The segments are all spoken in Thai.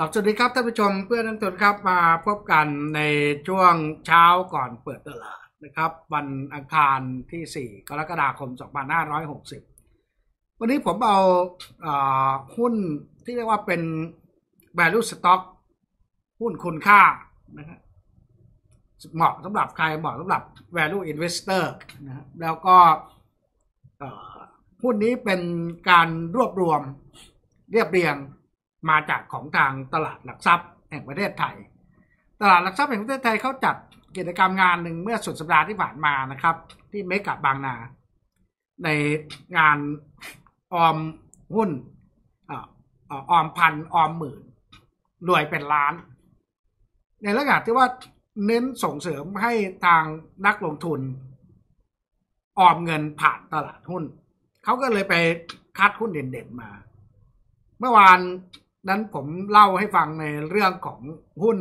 สวัสดีครับท่านผู้ชมเพื่อนนักทุนครับมาพบกันในช่วงเช้าก่อนเปิดตลาดนะครับ วันอังคารที่ 4 กรกฎาคม 2560 วันนี้ผมเอาอาหุ้นที่เรียกว่าเป็น value stock หุ้นคุณค่านะครับเหมาะสำหรับใครเหมาะสำหรับ value investor นะแล้วก็หุ้นนี้เป็นการรวบรวมเรียบเรียง มาจากของทางตลาดหลักทรัพย์แห่งประเทศไทย ตลาดหลักทรัพย์แห่งประเทศไทยเขาจัดกิจกรรมงานหนึ่งเมื่อสุดสัปดาห์ที่ผ่านมานะครับ ที่เมกะบางนา ในงานออมหุ้นออมพันออมหมื่นรวยเป็นล้าน ในลักษณะที่ว่าเน้นส่งเสริมให้ทางนักลงทุน ออมเงินผ่านตลาดหุ้น เขาก็เลยไปคัดหุ้นเด่นๆมา เมื่อวาน นั้นผมเล่าให้ฟังในเรื่องของหุ้น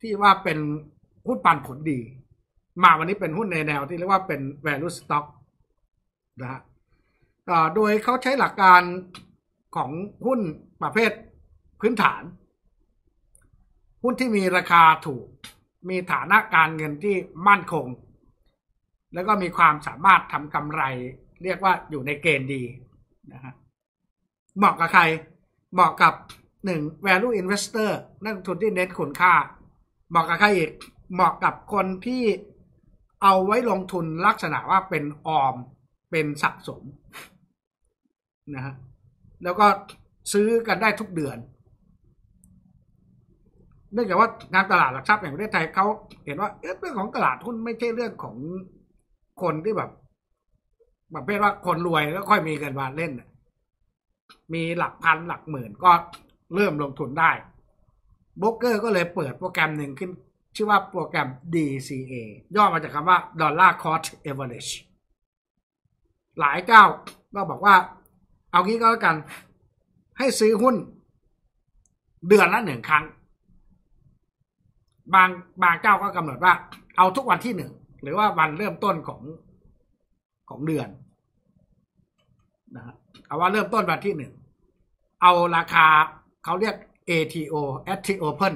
ที่ว่าเป็นหุ้นปันผลดี มาวันนี้เป็นหุ้นในแนวที่เรียกว่าเป็น value stock นะฮะโดยเขาใช้หลักการของหุ้นประเภทพื้นฐาน หุ้นที่มีราคาถูก มีฐานะการเงินที่มั่นคง แล้วก็มีความสามารถทำกำไร เรียกว่าอยู่ในเกณฑ์ดีนะฮะเหมาะกับใคร เหมาะกับหนึ่ง value investor นักลงทุนที่เน้นคุณค่า เหมาะกับใครอีก เหมาะกับคนที่เอาไว้ลงทุนลักษณะว่าเป็นออมเป็นสะสมนะฮะแล้วก็ซื้อกันได้ทุกเดือน เนื่องจากว่างานตลาดหลักทรัพย์แห่งประเทศไทยเขาเห็นว่าเรื่องของตลาดหุ้นไม่ใช่เรื่องของคนที่แบบแบบเป็นว่าคนรวยแล้วค่อยมีเงินมาเล่น มีหลักพันหลักหมื่นก็เริ่มลงทุนได้โบรกเกอร์ก็เลยเปิดโปรแกรมหนึ่งขึ้น ชื่อว่าโปรแกรม DCA ย่อมาจากคำว่า Dollar Cost Average หลายเจ้าก็บอกว่า เอางี้ก็แล้วกัน ให้ซื้อหุ้น เดือนละหนึ่งครั้ง บางบางเจ้าก็กำหนดว่า เอาทุกวันที่หนึ่ง หรือว่าวันเริ่มต้นของของเดือน นะเอาว่าเริ่มต้นวันที่หนึ่งเอาราคาเขาเรียก ATO at the open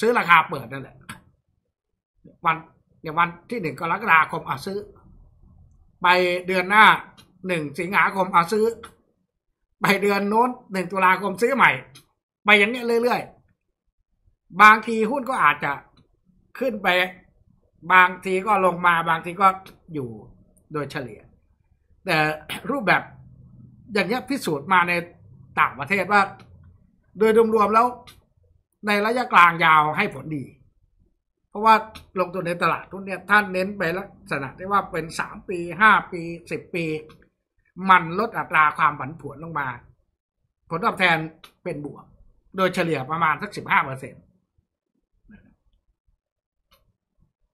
ซื้อราคาเปิดนั่นแหละ วันเนี่ยวันที่หนึ่งกรกฎาคมเอาซื้อ ไปเดือนหน้าหนึ่งสิงหาคมเอาซื้อ ไปเดือนโน้นหนึ่งตุลาคมซื้อใหม่ ไปอย่างเนี้ยเรื่อยๆ บางทีหุ้นก็อาจจะขึ้นไป บางทีก็ลงมาบางทีก็อยู่โดยเฉลี่ย แต่รูปแบบ อย่างนี้พิสูจน์มาในต่างประเทศว่า โดยรวมๆแล้วในระยะกลางยาวให้ผลดี เพราะว่าลงทุนในตลาดทุนเนี่ยท่านเน้นไปลักษณะที่ว่าเป็นสามปีห้าปีสิบปี มันลดอัตราความผันผวนลงมา ผลตอบแทนเป็นบวก โดยเฉลี่ยประมาณสักสิบห้าเปอร์เซ็นต์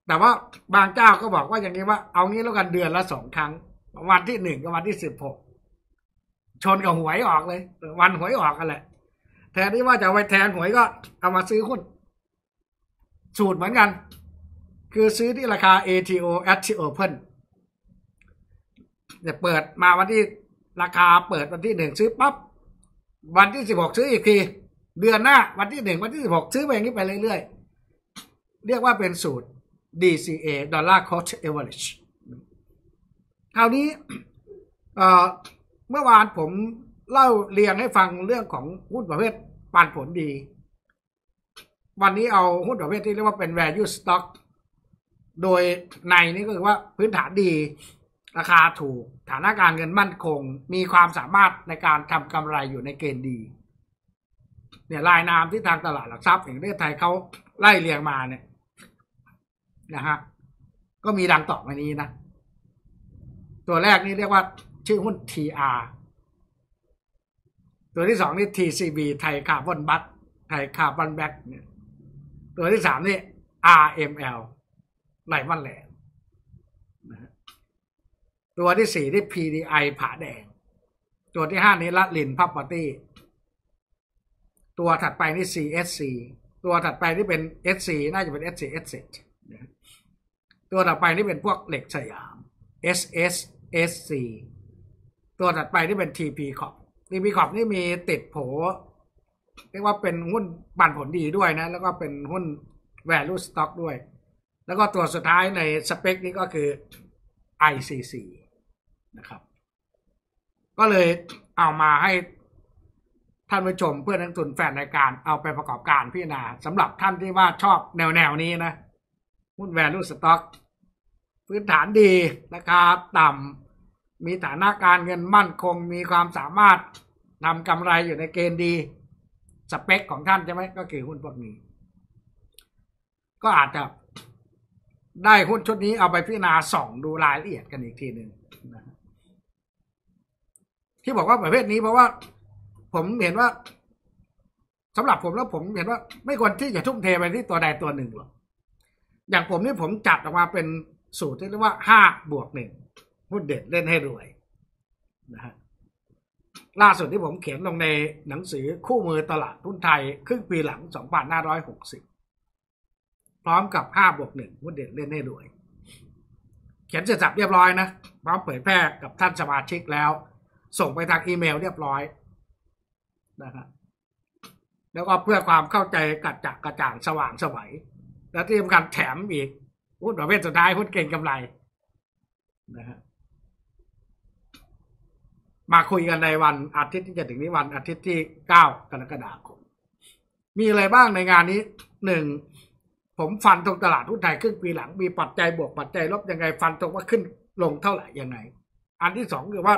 แต่ว่าบางเจ้าก็บอกว่าอย่างนี้ว่าเอางี้แล้วกันเดือนละสองครั้ง วันที่หนึ่งกับวันที่สิบหก ชนกับหวยออกเลย วันหวยออกกันแหละ แทนที่ว่าจะไปแทนหวยก็เอามาซื้อหุ้น สูตรเหมือนกัน คือซื้อที่ราคา ATO at the open เนี่ยเปิดมาวันที่ราคาเปิดวันที่หนึ่งซื้อปั๊บวันที่สิบหกซื้ออีกทีเดือนหน้า วันที่หนึ่งวันที่สิบหกซื้อไปอย่างนี้ไปเรื่อยๆ เรียกว่าเป็นสูตร DCA Dollar Cost Average คราวนี้ เมื่อวานผมเล่าเรียงให้ฟังเรื่องของหุ้นประเภทปันผลดี วันนี้เอาหุ้นประเภทที่เรียกว่าเป็น value stock โดยในนี้ก็คือว่าพื้นฐานดี ราคาถูก ฐานะการเงินมั่นคง มีความสามารถในการทำกำไรอยู่ในเกณฑ์ดี เนี่ยรายนามที่ทางตลาดหลักทรัพย์แห่งประเทศไทยเขาไล่เรียงมาเนี่ยนะฮะก็มีดังต่อไปนี้นะ ตัวแรกนี่เรียกว่า ชื่อหุ้น TR ตัวที่สองนี่ TCB ไทยคาร์บอนบัคไทยคาร์บอนแบ็กเนี่ยตัวที่สามนี่ RML ไหลมันแหลมตัวที่สี่ที่ PDI ผาแดง ตัวที่ห้านี้ละลินพับปาร์ตี้ตัวถัดไปนี่ CSC ตัวถัดไปที่เป็น SC น่าจะเป็น SC S ตัวถัดไปนี่เป็นพวกเหล็กสยาม SSSC ตัวถัดไปที่เป็น TP ขอบ TP ขอบนี่มีติดโผเรียกว่าเป็นหุ้นปันผลดีด้วยนะ แล้วก็เป็นหุ้น value stock ด้วย แล้วก็ตัวสุดท้ายในสเปคนี้ก็คือ ICC นะครับ ก็เลยเอามาให้ท่านผู้ชมเพื่อนนักทุนแฟนรายการเอาไปประกอบการพิจารณาสำหรับท่านที่ว่าชอบแนวแนวนี้นะหุ้น value stock พื้นฐานดีราคาต่ำ มีฐานะการเงินมั่นคงมีความสามารถทำกำไรอยู่ในเกณฑ์ดี สเปคของท่านใช่ไหมก็คือหุ้นพวกนี้ ก็อาจจะได้หุ้นชุดนี้เอาไปพิจารณาส่องดูรายละเอียดกันอีกทีหนึ่งที่บอกว่าประเภทนี้เพราะว่า ผมเห็นว่าสำหรับผมแล้วผมเห็นว่า ไม่ควรที่จะทุ่มเทไปที่ตัวใดตัวหนึ่งหรอกอย่างผมนี่ผมจัดออกมาเป็นสูตรที่เรียกว่าห้าบวกหนึ่ง หุ้นเด็ดเล่นให้รวยนะฮะล่าสุดที่ผมเขียนลงในหนังสือคู่มือตลาดหุ้นไทย ครึ่งปีหลัง 2560 พร้อมกับ5บวก1หุ้นเด่นเล่นให้รวย เขียนเสร็จสับเรียบร้อยนะ พร้อมเผยแพร่กับท่านสมาชิกแล้ว ส่งไปทางอีเมลเรียบร้อยนะครับแล้วก็เพื่อความเข้าใจกัดจักกระจ่างสว่างสวัย แล้วที่สำคัญแถมอีกหุ้นประเภทสุดท้ายหุ้นเก่งกำไรนะฮะ มาคุยกันในวันอาทิตย์ที่จะถึงนี้วันอาทิตย์ที่เก้ากรกฎาคม มีอะไรบ้างในงานนี้หนึ่งผมฟันตรงตลาดหุ้นไทยครึ่งปีหลังมีปัจจัยบวกปัจจัยลบยังไง ฟันตรงว่าขึ้นลงเท่าไหร่ยังไง อันที่สองคือว่า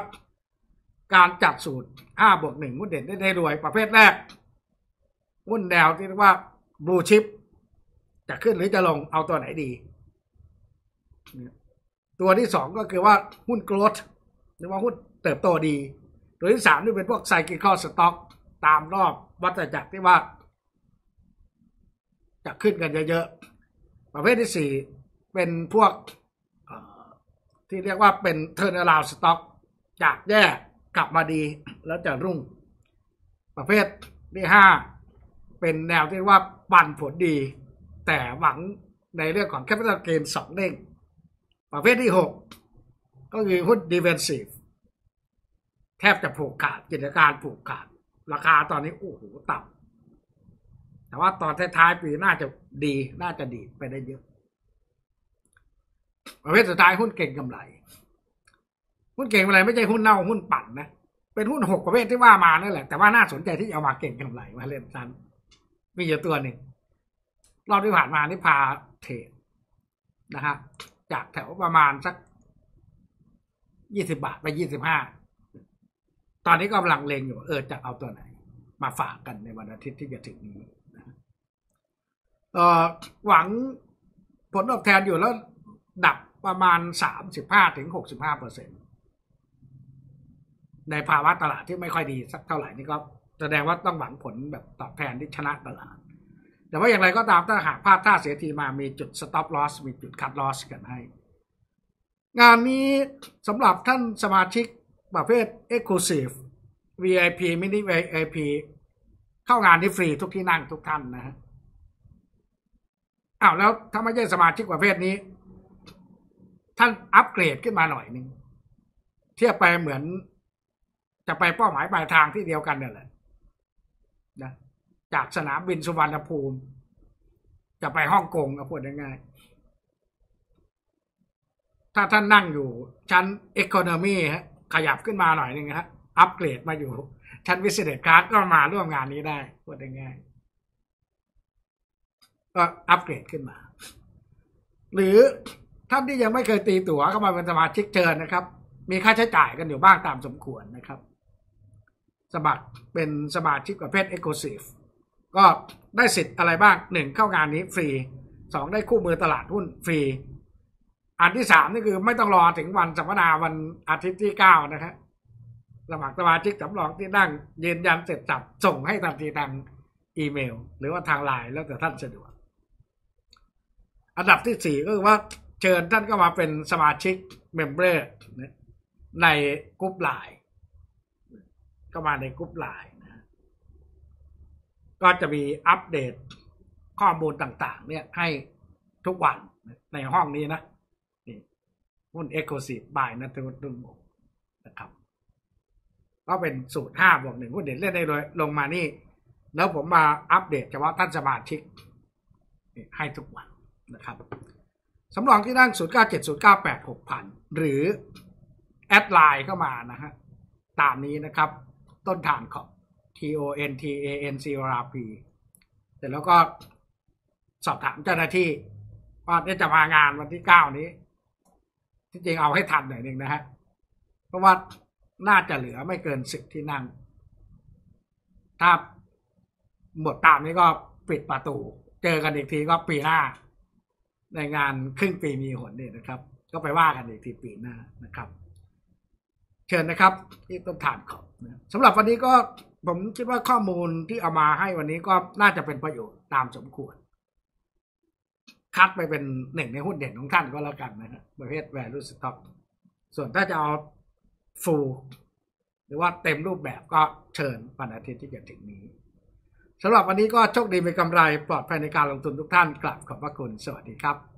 การจัดสูตรห้าบวกหนึ่งหุ้นเด่นได้ได้รวยประเภทแรกหุ้นแนวที่เรียกว่าบลูชิปจะขึ้นหรือจะลงเอาตัวไหนดี ตัวที่สองก็คือว่าหุ้นโกลด์หรือว่าหุ้นเติบโตดี ตัวที่สามนี่เป็นพวกไซคิคอลสต็อกตามรอบวัฏจักรที่ว่า จะขึ้นกันเยอะๆ ประเภทที่สี่เป็นพวกที่เรียกว่าเป็นเทอร์เนลาวสต็อกจากแย่กลับมาดีแล้วจะรุ่ง ประเภทที่ห้าเป็นแนวที่ว่าปันผลดี แต่หวังในเรื่องของแคปิตอลเกนสองเด้งประเภทที่หกก็คือหุ้นดีเวนซีฟ แทบจะผูกขาดกิจการผูกขาด ราคาตอนนี้โอ้โหต่ำแต่ว่าตอนท้ายๆปีน่าจะดีน่าจะดีไปได้เยอะประเภทสุดท้ายหุ้นเก่งกำไร หุ้นเก่งกำไรไม่ใช่หุ้นเน่าหุ้นปั่นนะเป็นหุ้นหกประเภทที่ว่ามานั่นแหละแต่ว่าน่าสนใจที่เอามาเก่งกำไรมาเล่นซันมีอยู่ตัวหนึ่งรอบที่ผ่านมานี่พาเทรดนะฮะจากแถวประมาณสักยี่สิบาทไปยี่สิบห้า ตอนนี้กำลังเลงอยู่เออจะเอาตัวไหน มาฝากกันในวันอาทิตย์ที่จะถึงนี้นะเออหวังผลตอบแทนอยู่แล้วดับประมาณสามสิบห้าถึงหกสิบห้าเปอร์เซ็นตในภาวะตลาดที่ไม่ค่อยดีสักเท่าไหร่นี่ก็แสดงว่าต้องหวังผลแบบตอบแทนที่ชนะตลาด แต่ว่าอย่างไรก็ตามถ้าหากพลาดท่าเสียทีมามีจุด stop loss มีจุด cut loss กันให้ งานนี้สำหรับท่านสมาชิก ประเภท exclusive VIP mini VIP เข้างานที่ฟรีทุกที่นั่งทุกท่านนะฮะอ้าวแล้วถ้าไม่ใช่สมาชิกประเภทนี้ ท่านอัปเกรดขึ้นมาหน่อยหนึ่งเทียบไปเหมือน จะไปเป้าหมายปลายทางที่เดียวกันเนี่ยแหละนะจากสนามบินสุวรรณภูมิ จะไปฮ่องกงนะพูดง่ายๆถ้าท่านนั่งอยู่ชั้นเอคอนมีฮะ ขยับขึ้นมาหน่อยนึงฮะอัปเกรดมาอยู่ ชั้นวิสิตการ์ดก็มาร่วมงานนี้ได้พูดง่ายๆก็อัปเกรดขึ้นมา หรือท่านที่ยังไม่เคยตีตั๋วเข้ามาเป็นสมาชิกเชิญนะครับ มีค่าใช้จ่ายกันอยู่บ้างตามสมควรนะครับ สมัครเป็นสมาชิกประเภท Exclusive ก็ได้สิทธิ์อะไรบ้างหนึ่งเข้างานนี้ฟรีสองได้คู่มือตลาดหุ้นฟรี อันที่สามนี่คือไม่ต้องรอถึงวันสัมมนาวันอาทิตย์ที่เก้านะครับสมัครสมาชิกสำรองที่นั่งยืนยันเสร็จจับส่งให้ทันทีทางอีเมล หรือว่าทางไลน์แล้วแต่ท่านสะดวก อันดับที่สี่ก็คือว่าเชิญท่านก็มาเป็นสมาชิกเมมเบอร์ในกลุ่มไลน์ก็มาในกลุ่มไลน์นะก็จะมีอัปเดตข้อมูลต่าง ๆ เนี่ยให้ทุกวันในห้องนี้นะ หุ้นเอ็กโคซีบายนัทวุฒิดุลโมนะครับ ก็เป็นสูตรห้าบวกหนึ่งหุ้นเด่นเล่นได้เลยลงมานี่ แล้วผมมาอัปเดตเฉพาะท่านสมาชิกให้ทุกวันนะครับสำรองที่นั่ง 0 9 7 0 9 8 6พันหรือ แอดไลน์เข้ามานะฮะ ตามนี้นะครับ ต้นฐานของ T O N T A N C O R P เสร็จแล้วก็สอบถามเจ้าหน้าที่ว่าจะมางานวันที่เก้านี้ ที่จริงเอาให้ทันหน่อยหนึ่งนะฮะ เพราะว่าน่าจะเหลือไม่เกินสิบที่นั่ง ถ้าหมดตามนี้ก็ปิดประตู เจอกันอีกทีก็ปีหน้า ในงานครึ่งปีมีหนเนี่ยนะครับ ก็ไปว่ากันอีกทีปีหน้านะครับ เชิญนะครับ ที่ต้นฐานของนะสำหรับวันนี้ก็ผมคิดว่าข้อมูลที่เอามาให้วันนี้ก็น่าจะเป็นประโยชน์ตามสมควร คัดไปเป็นหนึ่งในหุ้นเด่นของท่านก็แล้วกันนะฮะประเภท value stock ส่วนถ้าจะเอาฟูลหรือว่าเต็มรูปแบบก็เชิญวันอาทิตย์ที่จะถึงนี้สำหรับวันนี้ก็โชคดีมีกำไรปลอดภัยในการลงทุนทุกท่านกลับขอบพระคุณสวัสดีครับ